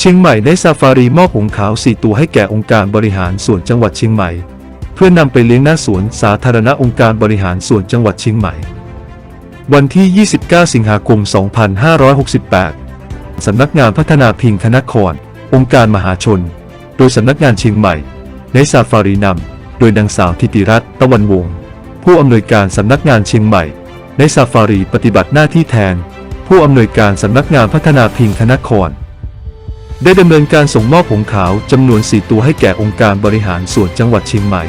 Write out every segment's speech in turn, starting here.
เชียงใหม่ได้ซาฟารีมอบหงส์ขาว4ตัวให้แก่องค์การบริหารส่วนจังหวัดเชียงใหม่ เพื่อนำไปเลี้ยงหน้าสวนสาธารณะองค์การบริหารส่วนจังหวัดเชียงใหม่ วันที่ 29 สิงหาคม 2568 สำนักงานพัฒนาพิงคณคร องค์การมหาชน โดยสำนักงานเชียงใหม่ในซาฟารีนำโดยนางสาวทิติรัตน์ตะวันวงศ์ผู้อำนวยการสำนักงานเชียงใหม่ในซาฟารีปฏิบัติหน้าที่แทน ผู้อำนวยการสำนักงานพัฒนาพิงคณคร ได้ดำเนินการส่งมอบผงขาวจำนวน 4 ตัวให้แก่องค์การบริหารส่วนจังหวัดเชียงใหม่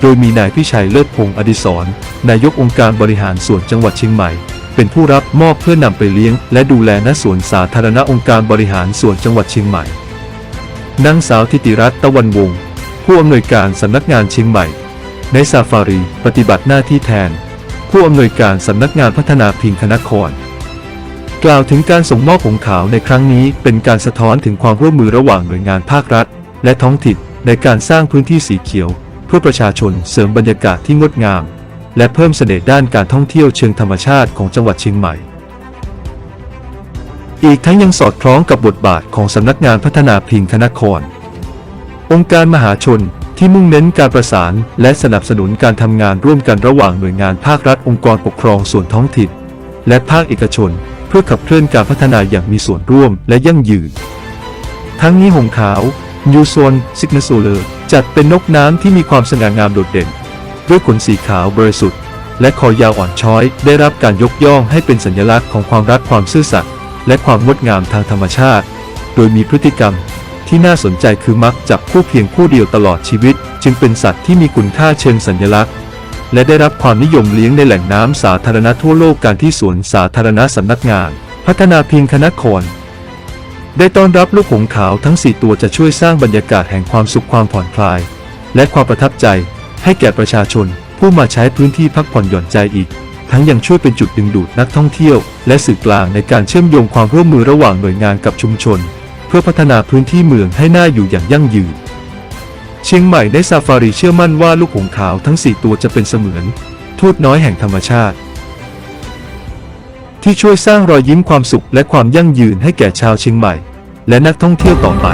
โดยมีนายพิชัยเลิศพงศ์อดิศรนายกองค์การบริหารส่วนจังหวัดเชียงใหม่ เป็นผู้รับมอบเพื่อนำไปเลี้ยง และดูแลณสวนสาธารณะองค์การบริหารส่วนจังหวัดเชียงใหม่นางสาวทิติรัตน์ตะวันวงศ์ผู้อำนวยการสำนักงานเชียงใหม่ ในซาฟารี ปฏิบัติหน้าที่แทน ผู้อำนวยการสำนักงานพัฒนาพิงคณคร กล่าวถึงการส่งมอบผงขาวในครั้งนี้เป็นการสะท้อนถึงความร่วมมือระหว่างหน่วยงานภาครัฐ และท้องถิ่นในการสร้างพื้นที่สีเขียว เพื่อประชาชนเสริมบรรยากาศที่งดงาม และเพิ่มเสน่ห์ด้านการท่องเที่ยวเชิงธรรมชาติของจังหวัดเชียงใหม่ อีกทั้งยังสอดคล้องกับบทบาทของสำนักงานพัฒนาพิงคณคร องค์การมหาชนที่มุ่งเน้นการประสานและสนับสนุนการทำงานร่วมกันระหว่างหน่วยงานภาครัฐองค์กรปกครองส่วนท้องถิ่นและภาคเอกชน พื่อขับเคลื่อนการพัฒนาอย่างมีส่วนร่วมและยั่งยืน ทั้งนี้หงขาวยูโซนซิกเนโซเลอร์จัดเป็นนกน้ำที่มีความสง่างามโดดเด่น ด้วยขนสีขาวบริสุทธิ์ และคอยาวอ่อนช้อย ได้รับการยกย่องให้เป็นสัญลักษณ์ของความรักความซื่อสัตย์และความงดงามทางธรรมชาติ โดยมีพฤติกรรมที่น่าสนใจคือมักจับคู่เพียงคู่เดียวตลอดชีวิต จึงเป็นสัตว์ที่มีคุณค่าเชิงสัญลักษณ์ และได้รับความนิยมเลี้ยงในแหล่งน้ำสาธารณะทั่วโลกการที่สวนสาธารณะสำนักงาน พัฒนาพิงคณครได้ต้อนรับลูกหงส์ขาวทั้ง 4 ตัวจะช่วยสร้างบรรยากาศแห่งความสุขความผ่อนคลาย และความประทับใจ ให้แก่ประชาชน ผู้มาใช้พื้นที่พักผ่อนหย่อนใจอีก ทั้งยังช่วยเป็นจุดดึงดูดนักท่องเที่ยว และสื่อกลางในการเชื่อมโยงความร่วมมือระหว่างหน่วยงานกับชุมชน เพื่อพัฒนาพื้นที่เมืองให้น่าอยู่อย่างยั่งยืน เชียงใหม่ได้ซาฟารีเชื่อมั่นว่าลูกหงส์ขาวทั้ง 4 ตัวจะเป็นเสมือน ทูตน้อยแห่งธรรมชาติ ที่ช่วยสร้างรอยยิ้มความสุขและความยั่งยืนให้แก่ชาวเชียงใหม่ และนักท่องเที่ยวต่อไป